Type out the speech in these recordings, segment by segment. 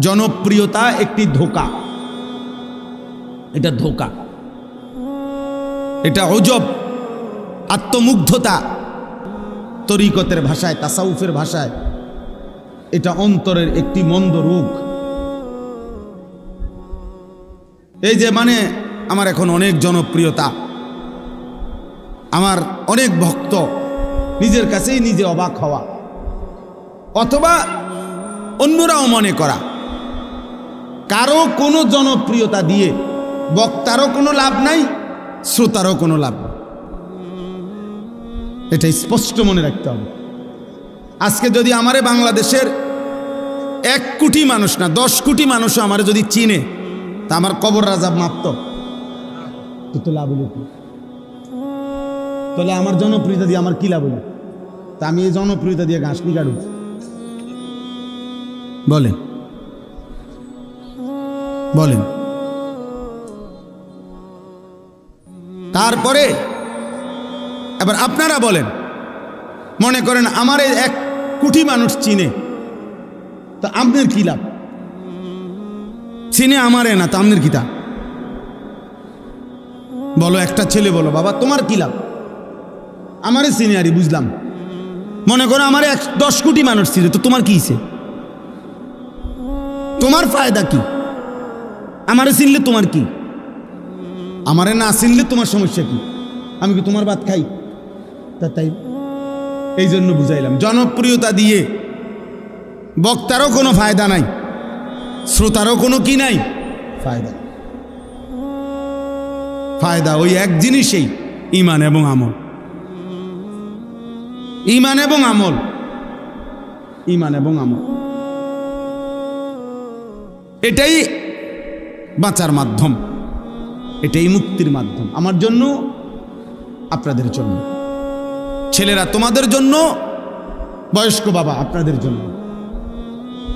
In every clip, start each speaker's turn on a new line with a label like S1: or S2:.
S1: জনপ্রিয়তা একটি ধোকা। এটা ধোকা। এটা অজব, আত্মমুগ্ধতা। তরিকতের ভাষায়, তাসাউফের ভাষায়, এটা অন্তরের একটি মন্দ রোগ। এই যে মানে আমার এখন অনেক জনপ্রিয়তা। আমার অনেক ভক্ত, নিজের কাছেই নিজে অবাক হওয়া। অথবা অন্যরাও মনে করা। কারও কোনো জনপ্রিয়তা দিয়ে বক্তারও কোনো লাভ নাই, শ্রোতারও কোনো লাভ এটা স্পষ্ট মনে রাখতে হবে। আজকে যদি আমারে বাংলাদেশের এক কোটি মানুষ না, দশ কোটি মানুষও আমার যদি চিনে, তা আমার কবর রাজা মাপত। তো লাভ হলো কি? তাহলে আমার জনপ্রিয়তা দিয়ে আমার কি লাভ হলো? তা আমি এই জনপ্রিয়তা দিয়ে ঘাস নি কাটব। বলেন। বলেন। তারপরে, এবার আপনারা বলেন। মনে করেন আমার এক কোটি মানুষ চিনে। তা আপনার কি লাভ? চিনে আমারে না, তা আপনার কি তা? বলো, একটা ছেলে বলো, বাবা, তোমার কি লাভ? আমারে চিনে আরি, বুঝলাম। মনে করো আমার এক দশ কোটি মানুষ চিনে, তো তোমার কি তোমার ফায়দা কি? আমারে চিনলে তোমার কি? আমারে না চিনলে তোমার সমস্যা কি? আমি কি তোমার ভাত খাই? তা তাই এই জন্য বুঝাইলাম। জনপ্রিয়তা দিয়ে বক্তারও কোনো ফায়দা নাই, শ্রোতারও কোনো কি নাই? ফায়দা। ফায়দা ওই এক জিনিসেই, ইমান এবং আমল। ইমান এবং আমল। ইমান এবং আমল। এটাই বাঁচার মাধ্যম। এটাই মুক্তির মাধ্যম। আমার জন্য, আপনাদের জন্য। ছেলেরা, তোমাদের জন্য, বয়স্ক বাবা, আপনাদের জন্য।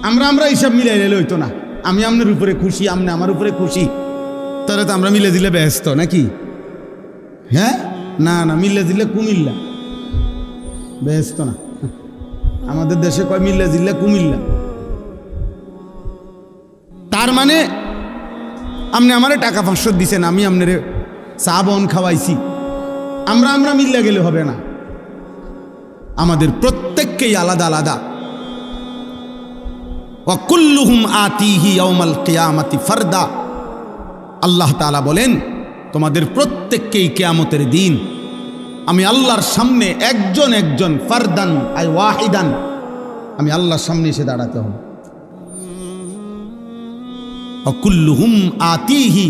S1: আমরা আমরা হিসাব মিলাই নিলে হইতো না। আমি আপনার উপরে খুশি আপনি আমার উপরে খুশি। তাহলে তো আমরা মিলে দিলে ব্যস্ত, নাকি? হ্যাঁ? না না, মিলে দিলে কুমিল্লা। ব্যস্ত না। আমাদের দেশে কয় মিল্লা জিল্লা কুমিল্লা। তার মানে আপনি আমারে টাকা পাঁচশো দিছেন, আমি আপনার চা, বন খাওয়াইছি। আমরা আমরা মিল্লা গেলে হবে না। আমাদের প্রত্যেককেই আলাদা আলাদা। ওয়াকুল্লুহুম আতিহি অমাল কেয়ামাতি ফারদা। আল্লাহ তাআলা বলেন, তোমাদের প্রত্যেককেই কেয়ামতের দিন আমি আল্লাহর সামনে একজন একজন ফারদান, আই ওয়াহিদান, আমি আল্লাহর সামনে এসে দাঁড়াতে হবে। অকুল্লুহুম আতিহি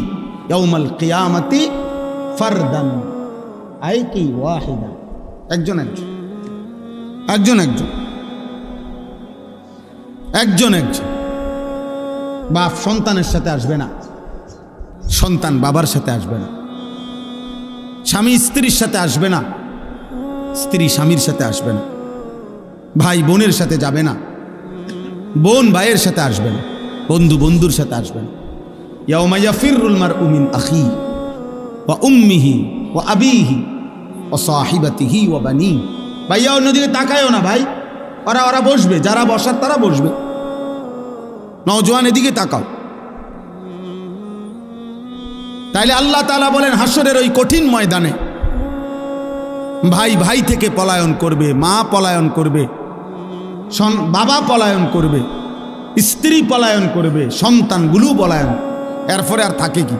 S1: ইয়াউমাল কিয়ামাতি ফারদান। আই কি ওয়াহিদা? একজন একজন। একজন একজন। একজন একজন। বাপ সন্তানের সাথে আসবে না। সন্তান বাবার সাথে আসবে না। স্বামী স্ত্রীর সাথে আসবে না। স্ত্রী স্বামীর সাথে আসবে না। ভাই বোনের সাথে যাবে না। বোন ভাইয়ের সাথে আসবে না। বন্ধু বন্ধুর সাথে আসবেন। ইয়াউমাইয়া ফিরুল মার উমিন আখি ও উম্মিহি ও আবিহি ও সাহিবাতিহি ও বানি। ভাইয়া অন্যদিকে তাকায়ও না ভাই। ওরা ওরা বসবে, যারা বসার তারা বসবে। নজওয়ান এদিকে তাকাও। তাইলে আল্লাহ তালা বলেন হাসরের ওই কঠিন ময়দানে ভাই ভাই থেকে পলায়ন করবে, মা পলায়ন করবে বাবা পলায়ন করবে। স্ত্রী পলায়ন করবে, সন্তানগুলো পলায়ন। এরপরে আর থাকে কি?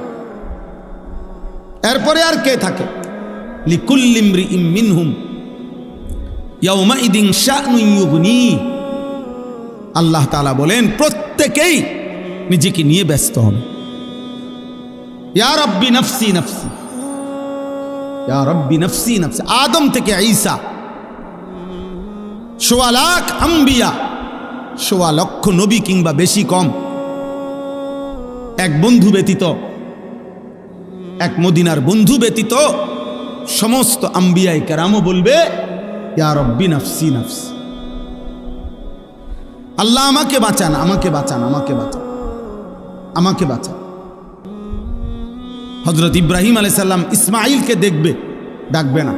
S1: এরপরে আর কে থাকে? লিকুল্লিমরি ইম মিনহুম। ইয়াউমা ইদিন শাহনুগুনি আল্লাহ তালা বলেন, প্রত্যেকেই নিজেকে নিয়ে ব্যস্ত হবে। ইয়া রব্বি নফসি নফসি। ইয়া রব্বি নফসি নফসি। আদম থেকে ঈসা। সোয়া লাখ আম্বিয়া। সোয়া লক্ষ নবী কিংবা বেশি কম। এক বন্ধু ব্যতীত, এক মদিনার বন্ধু ব্যতীত সমস্ত আম্বিয়াই কেরামও বলবে আল্লাহ আমাকে বাঁচান আমাকে বাঁচান আমাকে বাঁচান আমাকে বাঁচান। হজরত ইব্রাহিম আলাইসাল্লাম ইসমাইলকে দেখবে, ডাকবে না,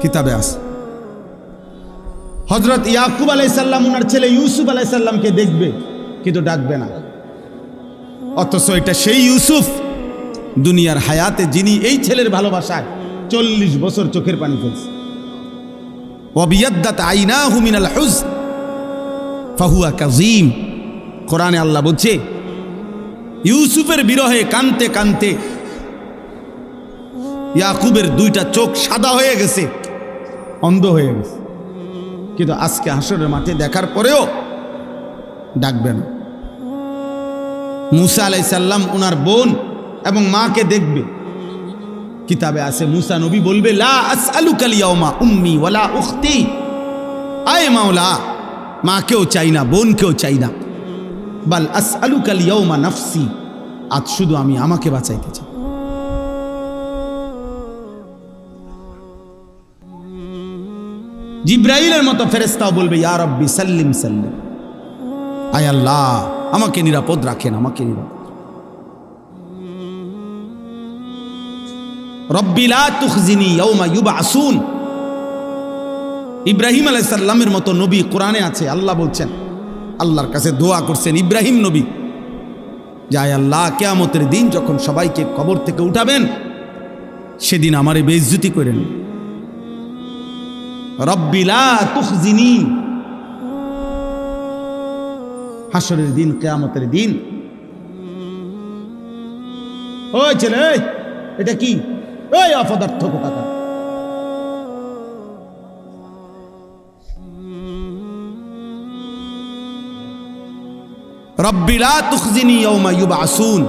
S1: কিতাবে আছে। হজরত ইয়াকুব আলাইসাল্লাম ওনার ছেলে ইউসুফ আলাইসাল্লামকে দেখবে, কিন্তু ডাকবে না। অথচ এটা সেই ইউসুফ, দুনিয়ার হায়াতে যিনি এই ছেলের ভালোবাসায় চল্লিশ বছর চোখের পানি ফেলছে। অবিয়াদ্দাত আইনা হুজ ফাহুয়া কাজিম কোরআনে আল্লাহ বলছে, ইউসুফের বিরহে কানতে কানতে ইয়াকুবের দুইটা চোখ সাদা হয়ে গেছে, অন্ধ হয়ে গেছে। কিন্তু আজকে হাসরের মাঠে দেখার পরেও ডাকবেন মুসা আলাই সাল্লাম ওনার বোন এবং মাকে দেখবে। কিতাবে আছে, মুসা নবী বলবে, লা উম্মি উখতি। আয় মাকেও চাই না, বোনকেও চাই না। বাল আসআলুকাল ইয়াউমা নাফসি, আজ শুধু আমি আমাকে বাঁচাইতে চাই। জিব্রাইলের মতো ফেরেস্তাও বলবে, ইয়া রব্বি, সাল্লিম সাল্লিম। আয় আল্লাহ, আমাকে নিরাপদ রাখেন, আমাকে নিরাপদ রব্বিলা তুখজিনি ইয়াউমা ইউবআসুন ইব্রাহিম আলাইসাল্লামের মতো নবী কোরআনে আছে, আল্লাহ বলছেন, আল্লাহর কাছে দোয়া করছেন, ইব্রাহিম নবী যায় আল্লাহ, কেয়ামতের দিন যখন সবাইকে কবর থেকে উঠাবেন, সেদিন আমারে বেইজ্জতি করেন। রব্বিলা হাসরের দিন, কেয়ামতের দিন। ওই ছেলে এটা কি? ওই অপদার্থ কোথাকার রব্বিলা তুখজিনি ইয়াউমা ইউবআসুন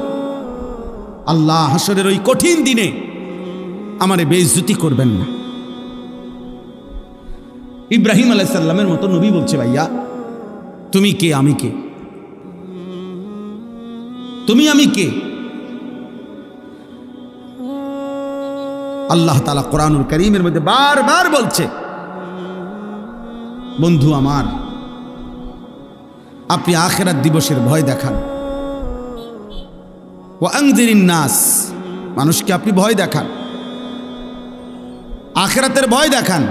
S1: আল্লাহ হাসরের ওই কঠিন দিনে আমারে বেইজ্জতি করবেন না। ইব্রাহিম আলাইসাল্লামের মতো নবী বলছে, ভাইয়া, তুমি কে? আমি কে? তুমি আমি কে? আল্লাহ তালা কোরআনুল করিমের মধ্যে বারবার বলছে, বন্ধু আমার, আপনি আখেরাত দিবসের ভয় দেখান। ও আংদিরিন নাস, মানুষকে আপনি ভয় দেখান। আখেরাতের ভয় দেখান।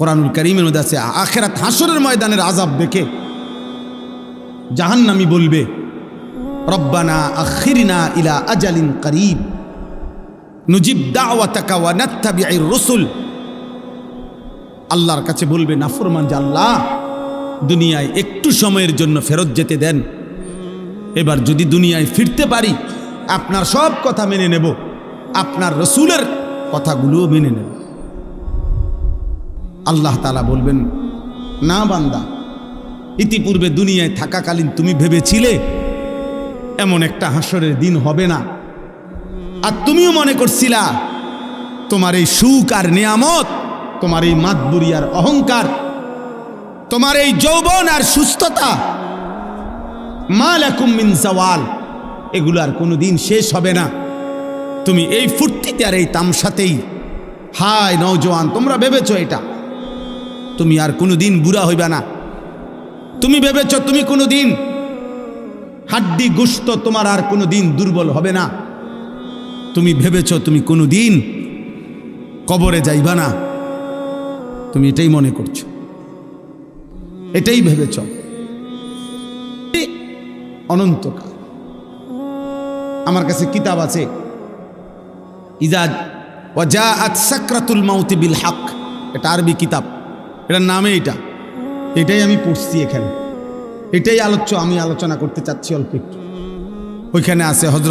S1: কোরআনুল করিমের মধ্যে আছে, আখেরাত হাসরের ময়দানের আজাব দেখে জাহান্নামি বলবে, রব্বানা আখিরিনা ইলা আজালিন করিব। নুজিব রসুল। আল্লাহর কাছে বলবে নাফরমান যে আল্লাহ, দুনিয়ায় একটু সময়ের জন্য ফেরত যেতে দেন। এবার যদি দুনিয়ায় ফিরতে পারি, আপনার সব কথা মেনে নেব, আপনার রসুলের কথাগুলোও মেনে নেব। আল্লাহ তালা বলবেন, না বান্দা, ইতিপূর্বে দুনিয়ায় থাকাকালীন তুমি ভেবেছিলে এমন একটা হাসরের দিন হবে না। আর তুমিও মনে করছিলা, তোমার এই সুখ আর নিয়ামত, তোমার এই মাতবুরি আর অহংকার, তোমার এই যৌবন আর সুস্থতা মাল মিন জওয়াল, এগুলো আর কোনো দিন শেষ হবে না। তুমি এই ফুর্তিতে আর এই তামসাতেই, হায় নৌজওয়ান তোমরা ভেবেছো এটা? তুমি আর কোনোদিন বুড়া হইবে না। তুমি ভেবেছ তুমি কোনো দিন হাড্ডি গুস্ত তোমার আর কোনো দিন দুর্বল হবে না। তুমি ভেবেছ তুমি কোনো দিন কবরে যাইবা না। তুমি এটাই মনে করছ। এটাই ভেবেছ। অনন্তকাল। আমার কাছে কিতাব আছে। ইজাজ ওয়াজা আত সাকরাতুল মাউতি বিল হক। এটা আরবি কিতাব। এটার নামে এটা এটাই আমি পড়ছি এখানে। এটাই আলোচ্য, আমি আলোচনা করতে চাচ্ছি অল্প একটু। ওইখানে আছে হজরত